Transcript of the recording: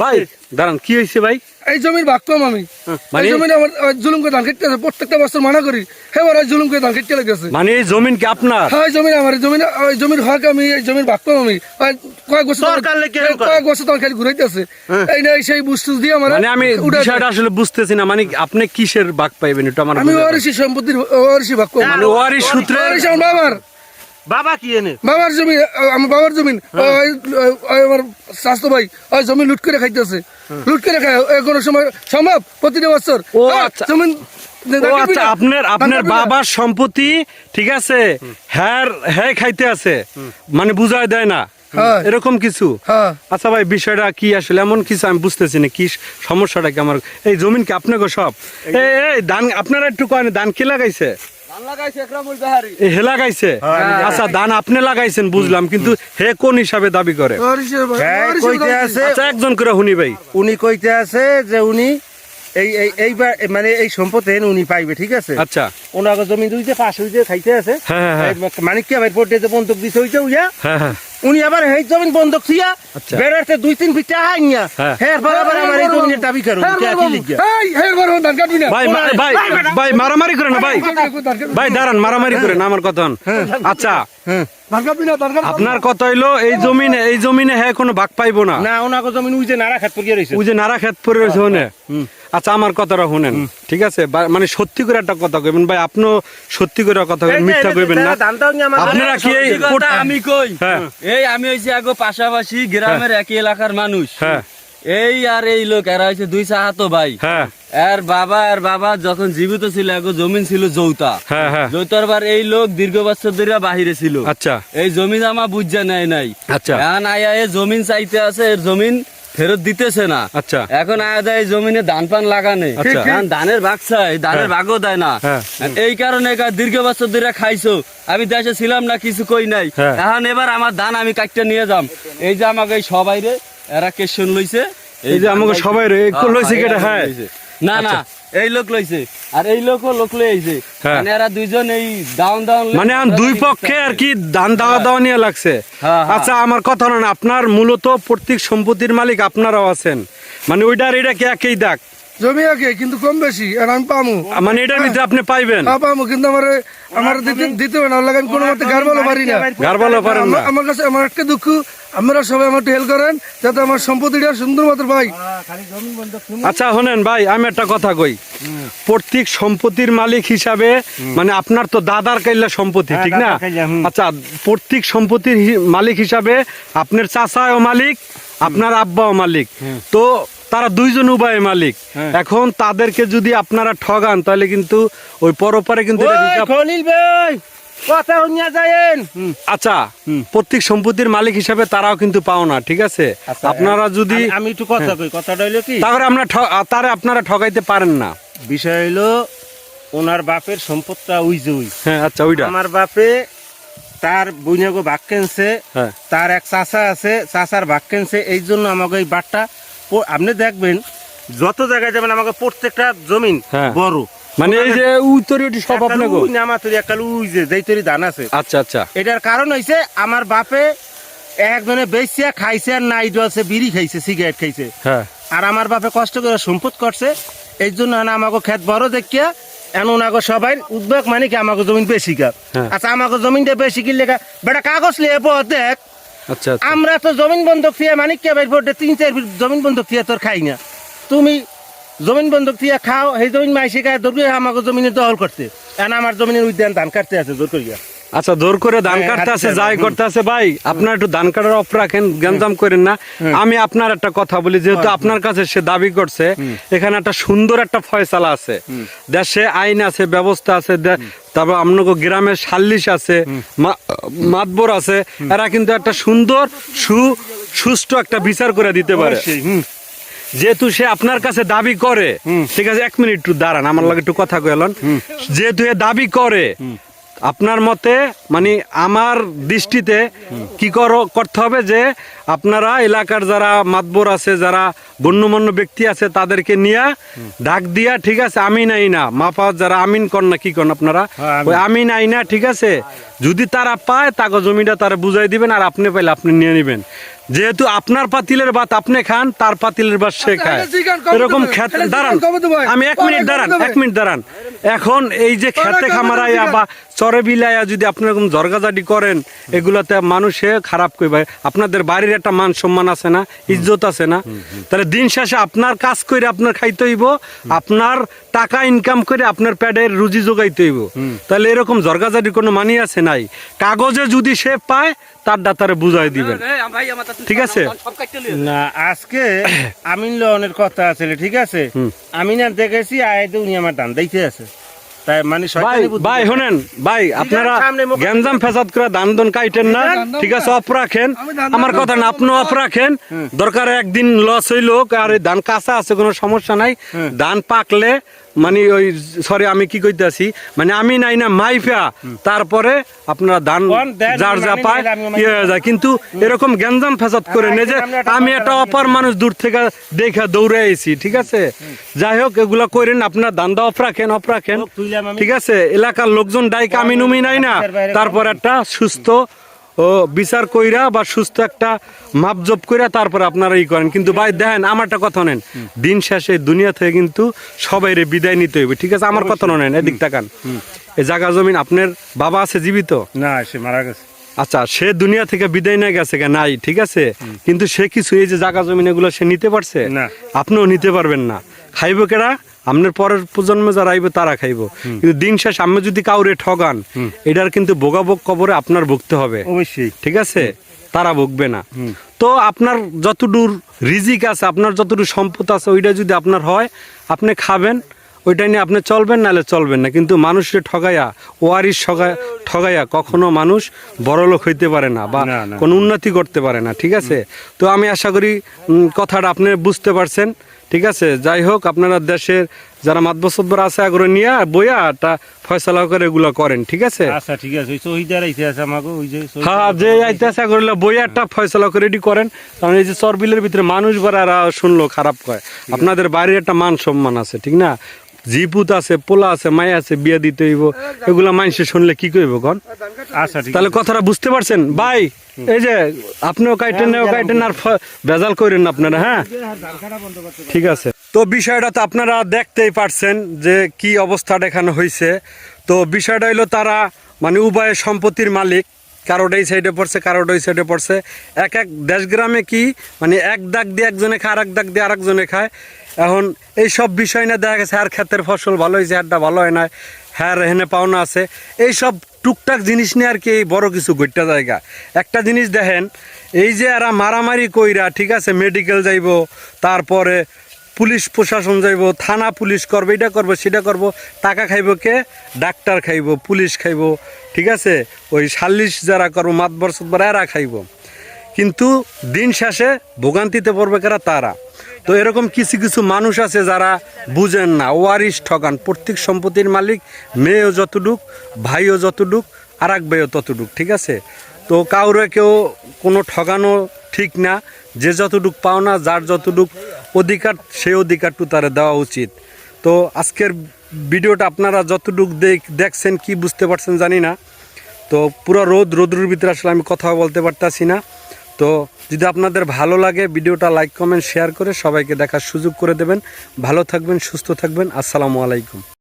এই, দাঁড়ান কি হয়েছে ভাই ভাই এই, জমির ভাগ কম আমি। মানে? এই জমিনে আমার জুলুম করে ধান খেতে আছে। প্রত্যেকটা বছর মানা করি। হে ওরা জুলুম করে ধান লাগতেছে। মানে এই জমিন কি আপনার? হ্যাঁ এই জমিন আমার জমিন ওই জমির হক আমি এই জমির ভাগ কম আমি। কয়েক বছর। কয়েক বছর তখন খালি ঘুরাইতেছে। এই না সেই বুঝতে দিয়ে আমার মানে আমি বিষয়টা আসলে বুঝতেছি না। মানে আপনি কিসের ভাগ পাইবেন? একটু আমার আমি ওয়ারিশি সম্পত্তির ওয়ারিশি ভাগ কম মানে ওয়ারিশ সূত্রে ওয়ারিশ আমার বাবার। বাবা কি এনে? বাবার জমি আমার বাবার জমিন। ওই ওই আমার স্বাস্থ্য ভাই ওই জমি লুট করে খাইতেছে। লুট করে খায় কোনো সময় সম্ভব? প্রতিটা বছর? ও হ্যাঁ, আচ্ছা। ও আচ্ছা আপনার আপনার বাবার সম্পত্তি ঠিক আছে হ্যাঁ হ্যাঁ খাইতে আছে। মানে বুঝায় দেয় না। হ্যাঁ। এরকম কিছু? হ্যাঁ। আচ্ছা ভাই বিষয়টা কি আসলে? এমন কিছু আমি বুঝতেছি না। কি সমস্যাটা কি আমার? এই জমিন কি আপনাকে সব? এই ধান আপনারা একটু কয়েন ধান কি লাগাইছে? হে লাগাইছে? আচ্ছা ধান আপনি লাগাইছেন বুঝলাম কিন্তু হে কোন হিসাবে দাবি করে? ওয়ারিশের ভাই- হ্যাঁ, কইতে আছে আচ্ছা একজন করে হুনি ভাই। উনি কইতে আছে যে উনি এই এই এইবার মানে এই উনি পাইবে ঠিক আছে? আচ্ছা। ওনাকে জমি দুইতে পাশ হইতে খাইতে আছে। হ্যাঁ, হ্যাঁ। এই মানিককে ভাই পড়তে যে বন্ধক দিছে হইতে উইয়া হ্যাঁ হ্যাঁ। উনি আবার এই জমিন বন্ধক থিয়া আচ্ছা। বেড়াতে দুই তিন ফিট হ্যাঁ। হ্যাঁ বরাবর আমার এই দাবি করুন হ্যাঁ, কে কি লিখিয়া এই, ধান কাটবি না। ভাই ভাই ভাই মারামারি করে না ভাই। ভাই দাঁড়ান মারামারি করে না আমার কথা। আচ্ছা। কাটবি না। আপনার কথা হইল এই জমিনে এই জমিনে হ্যাঁ কোনো ভাগ পাইবো না। না ওনাকে জমিন উই যে নারা খাত পড়িয়ে রইছে। ওই যে নারা খেত পরে রয়েছে হনে আচ্ছা আমার কথাটা শুনেন। ঠিক আছে? মানে সত্যি করে একটা কথা কইবেন। ভাই আপনিও সত্যি করে কথা কইবেন মিথ্যা কইবেন না। আপনারা কি এই আমি কই? হ্যাঁ। এই আমি হইছি আগে পাশাপাশি গ্রামের একই এলাকার মানুষ। হ্যাঁ। এই আর এই লোক এরা হচ্ছে দুই সাহাতো ভাই। এর বাবা আর বাবা যখন জীবিত ছিল এক জমিন ছিল যৌতা। জৌতার হ্যাঁ। বার এই লোক দীর্ঘ বছর ধরে বাহিরে ছিল। আচ্ছা। এই জমিন জামা বুঝা নাই নাই। আচ্ছা। এখন আয়া এ জমিন চাইতে আছে এর জমিন ফেরত দিতেছে না। আচ্ছা। এখন আয়া দেয় জমিনে ধান পান লাগানে। আচ্ছা। ধানের ভাগ চাই ধানের ভাগও দেয় না। হ্যাঁ। এই কারণে দীর্ঘ বছর ধরে খাইছো। আমি দেশে ছিলাম না কিছু কই নাই। হ্যাঁ। এখন এবার আমার ধান আমি কাটতে নিয়ে যাম। এই যে আমাকে সবাই রে এরা কেশন লইছে। এই যে আমাকে সবাই রে, লইছে হ্যাঁ, হ্যাঁ। না না। এই লোক লইছে। আর এই লোকও লোক লই আইছে। হ্যাঁ। মানে এরা দুইজন এই ডাউন ডাউন মানে আম দুই পক্ষে আর কি দান দেওয়া দেওয়া নিয়ে লাগছে। হ্যাঁ, হ্যাঁ। আচ্ছা আমার কথা না আপনার মূলত প্রত্যেক সম্পত্তির মালিক আপনারাও আছেন। মানে ওইটার এটা কি একই দাগ? জমি আগে কিন্তু কম বেশি আর আমি পামু। মানে এটার ভিতরে আপনি পাইবেন? হ্যাঁ, পামু কিন্তু আমার আমার দিতে দিতে হবে না আমি কোনো মতে গার বলো পারি না। গারবালো পারেন না। আমার কাছে আমার একটা দুঃখ আপনারা সবাই আমার একটু হেল্প করেন যাতে আমার সম্পত্তিটা সুন্দর মতো পাই। আচ্ছা শোনেন ভাই আমি একটা কথা কই। প্রত্যেক সম্পত্তির মালিক হিসাবে মানে আপনার তো দাদার কাইল্লা সম্পত্তি হ্যাঁ, ঠিক না। আচ্ছা প্রত্যেক সম্পত্তির মালিক হিসাবে আপনার চাচাও মালিক আপনার আব্বাও মালিক। তো তারা দুইজন উভয় মালিক। হ্যাঁ। এখন তাদেরকে যদি আপনারা ঠগান তাহলে কিন্তু ওই পরপারে কিন্তু ভাই! কথা হইয়া যায়েন আচ্ছা প্রত্যেক সম্পত্তির মালিক হিসাবে তারাও কিন্তু পাও না ঠিক আছে? আপনারা যদি আমি- একটু কথা কই কথাটা হইল কি? তাহলে আমরা ঠ- আপনারা ঠগাইতে পারেন না। বিষয় হইল ওনার বাপের সম্পদটা ওই যে উই হ্যাঁ আচ্ছা ওইটা। আমার বাপে তার বইনাগো বাক কেনছে হ্যাঁ। তার এক চাচা আছে চাচার বাক কেনছে এই জন্য আমাকে এই বাটটা আপনি দেখবেন যত জায়গায় যাবেন আমাকে প্রত্যেকটা জমিন হ্যাঁ। বড়। মানে এই যে উত্তরীয়টি সব আপনাকে উই নামাতুরি একাল উই যে যেই তরি ধান আছে। আচ্ছা আচ্ছা। এটার কারণ হইছে আমার বাপে একজনে বেচিয়া খাইছে আর নাই আছে বিড়ি খাইছে সিগারেট খাইছে। হ্যাঁ। আর আমার বাপে কষ্ট করে সম্পদ করছে এই জন্য না আমাকে খেত বড় দেখিয়া এমন আগে সবাই উদ্বেগ মানে কি আমাকে জমিন বেশি গা। হ্যাঁ। আচ্ছা আমাকে জমিনটা বেশি কিনলে বেটা কাগজ লিয়ে পর দেখ। আচ্ছা আচ্ছা। আমরা তো জমিন বন্ধক ফিয়া মানে কে তিন চার জমিন বন্ধক ফিয়া তোর খাই না। তুমি জমিন বন্ধক দিয়ে খাও সেই জমিন মাইসে গায়ে দৌড়ে আমাকে জমিনে দখল করতে। এখন আমার জমিনের উদ্যান ধান কাটতে আছে জোর করিয়া আচ্ছা জোর করে ধান হ্যাঁ, কাটতে আছে যাই করতে আছে ভাই আপনার একটু ধান কাটার অফ রাখেন গ্যাঞ্জাম করেন না। আমি আপনার একটা কথা বলি যেহেতু আপনার কাছে সে দাবি করছে এখানে একটা সুন্দর একটা ফয়সালা আছে। দেশে আইন আছে ব্যবস্থা আছে তারপর আপনাকে গ্রামের সাল্লিশ আছে মাতবর আছে এরা কিন্তু একটা সুন্দর সু সুষ্ঠু একটা বিচার করে দিতে পারে। যেহেতু সে আপনার কাছে দাবি করে ঠিক আছে এক মিনিট একটু দাঁড়ান আমার লাগে একটু কথা কইলেন যেহেতু এ দাবি করে আপনার মতে মানে আমার দৃষ্টিতে কি করতে হবে যে আপনারা এলাকার যারা মাতবর আছে যারা গণ্যমান্য ব্যক্তি আছে তাদেরকে নিয়ে ডাক দিয়া ঠিক আছে আমি আমিন আইনা মাপা যারা আমিন কর না কি করেন আপনারা? হ্যাঁ। ওই আমিন আইনা ঠিক আছে? যদি তারা পায় তাকে জমিটা তারা বুঝাই দিবেন আর আপনি পাইলে আপনি নিয়ে নেবেন। যেহেতু আপনার পাতিলের ভাত আপনি খান তার পাতিলের ভাত সে খায়। জিগান কবে এরকম দাঁড়ান? আমি এক মিনিট দাঁড়ান এক মিনিট দাঁড়ান। এখন এই যে খেতে খামারাইয়া বা চরে বিলাইয়া যদি আপনার এরকম জরগাজাটি করেন এগুলাতে মানুষে খারাপ করবে আপনাদের বাড়ির একটা মান সম্মান আছে না ইজ্জত আছে না? তাহলে দিন শেষে আপনার কাজ করে আপনার খাইতে হইব আপনার টাকা ইনকাম করে আপনার প্যাডের রুজি যোগাইতে হইব। তাহলে এরকম জরগাজাটি কোনো মানি আছে নাই? কাগজে যদি সে পায় তার ডাক্তারে বুঝাই দিবেন। ঠিক আছে? না আজকে আমিন লোনের কথা আছে ঠিক আছে? আমিন আর দেখেছি আয় উনি আমার দান দিতে আছে। তাই মানে ভাই শুনেন ভাই আপনারা গ্যাঞ্জাম ফেসাদ করে দান দন কাইটেন না ঠিক আছে অফ রাখেন। আমার কথা না আপনি অফ রাখেন। দরকার একদিন লস হইল আর ধান কাঁচা আছে কোনো সমস্যা নাই। ধান পাকলে মানে ওই সরি আমি কি কইতাছি মানে আমি নাই না মাইফা। তারপরে আপনারা ধান যার যা পায় ইয়ে হয়ে যায়। কিন্তু এরকম গ্যাঞ্জাম ফেসাদ করে নে যে আমি একটা অপার মানুষ দূর থেকে দেখে দৌড়ে আইছি ঠিক আছে? যাই হোক এগুলা করেন আপনার দান্দা অফ রাখেন অফ রাখেন। ঠিক আছে? এলাকার লোকজন ডাইক আমি নুমি নাই না। তারপর একটা সুস্থ বিচার কইরা বা সুস্থ একটা মাপজপ কইরা তারপর আপনারা ই করেন। কিন্তু ভাই দেখেন আমারটা কথা নেন। দিন শেষে দুনিয়া থেকে কিন্তু সবাই রে বিদায় নিতে হইবে। ঠিক আছে? আমার কথা নেন এদিক তাকান। এই জায়গা জমিন আপনার বাবা আছে জীবিত? না সে মারা গেছে। আচ্ছা সে দুনিয়া থেকে বিদায় নিয়ে গেছে কে নাই ঠিক আছে? কিন্তু সে কিছু এই যে জায়গা জমিন এগুলো সে নিতে পারছে? না। আপনিও নিতে পারবেন না। খাইব কেডা? আপনার পরের প্রজন্মে যারা আইবে তারা খাইব। কিন্তু দিন শেষ আমি যদি কাউরে ঠগান এটার কিন্তু ভোগাভোগ কবরে আপনার ভুগতে হবে। অবশ্যই। ঠিক আছে? তারা ভুগবে না। তো আপনার যতদূর রিজিক আছে আপনার যতদূর সম্পদ আছে ওইটা যদি আপনার হয় আপনি খাবেন ওইটা নিয়ে আপনি চলবেন নাহলে চলবেন না। কিন্তু মানুষকে ঠগাইয়া ওয়ারিস ঠগায় ঠগাইয়া কখনো মানুষ বড়লোক হইতে পারে না বা। কোনো উন্নতি করতে পারে না। ঠিক আছে? তো আমি আশা করি কথাটা আপনি বুঝতে পারছেন। ঠিক আছে? যাই হোক আপনারা দেশের যারা মাতবসদ্বর আছে আগ্রহ নিয়ে বইয়া একটা ফয়সলা করে এগুলো করেন ঠিক আছে? আচ্ছা ঠিক আছে। ওই শহীদার ইতিহাস আমাকে ওই যে হ্যাঁ যে ইতিহাস করলে বইয়া একটা ফয়সলা করে রেডি করেন। কারণ এই যে চরবিলের ভিতরে মানুষ বাড়ারা শুনলো খারাপ কয়। আপনাদের বাড়ির একটা মান সম্মান আছে ঠিক না? জিপুত আছে পোলা আছে মাই আছে বিয়ে দিতে হইব। এগুলা মানুষে শুনলে কি কইব কন? আচ্ছা তাহলে কথাটা বুঝতে পারছেন? ভাই এই যে আপনিও কাইটেন ও কাইটেন আর ফ- ভেজাল করেন আপনারা হ্যাঁ? ঠিক আছে। তো বিষয়টা তো আপনারা দেখতেই পারছেন যে কি অবস্থা দেখানো হয়েছে তো বিষয়টা হইল তারা মানে উভয় সম্পত্তির মালিক কারোটা এই সাইডে পড়ছে কারোটা ওই সাইডে পড়ছে। এক এক দেশ গ্রামে কি মানে এক দাগ দিয়ে একজনে খায় আর এক দাগ দিয়ে আরেকজনে খায়। এখন এই সব বিষয় না দেখা গেছে আর ক্ষেতের ফসল ভালো হয়েছে হারটা ভালো হয় না হ্যাঁ এখানে পাওনা আছে। এই সব টুকটাক জিনিস নিয়ে আর কি এই বড় কিছু ঘটতে জায়গা। একটা জিনিস দেখেন, এই যে এরা মারামারি কইরা, ঠিক আছে মেডিকেল যাইব, তারপরে পুলিশ প্রশাসন যাইব, থানা পুলিশ করবে, এটা করব, সেটা করব, টাকা খাইব কে? ডাক্তার খাইব, পুলিশ খাইব, ঠিক আছে? ওই সাল্লিশ যারা করব, মাতবর সুতবর, এরা খাইব। কিন্তু দিন শেষে ভোগান্তিতে পড়বে কারা? তারা। তো এরকম কিছু কিছু মানুষ আছে যারা বুঝেন না, ওয়ারিশ ঠকান প্রত্যেক সম্পত্তির মালিক মেয়েও যতটুক, ভাইও যতটুক আর এক ভাইও ততটুক, ঠিক আছে? তো কাউরে কেউ কোনো ঠগানো ঠিক না, যে যতটুক পাও না, যার যতটুক অধিকার, সেই অধিকারটু তারা দেওয়া উচিত। তো আজকের ভিডিওটা আপনারা যতটুক দেখ দেখছেন, কি বুঝতে পারছেন জানি না। তো পুরো রোদ, রোদ্রুর ভিতরে আসলে আমি কথা বলতে পারতাছি না। তো যদি আপনাদের ভালো লাগে, ভিডিওটা লাইক কমেন্ট শেয়ার করে সবাইকে দেখার সুযোগ করে দেবেন। ভালো থাকবেন, সুস্থ থাকবেন। আসসালামু আলাইকুম।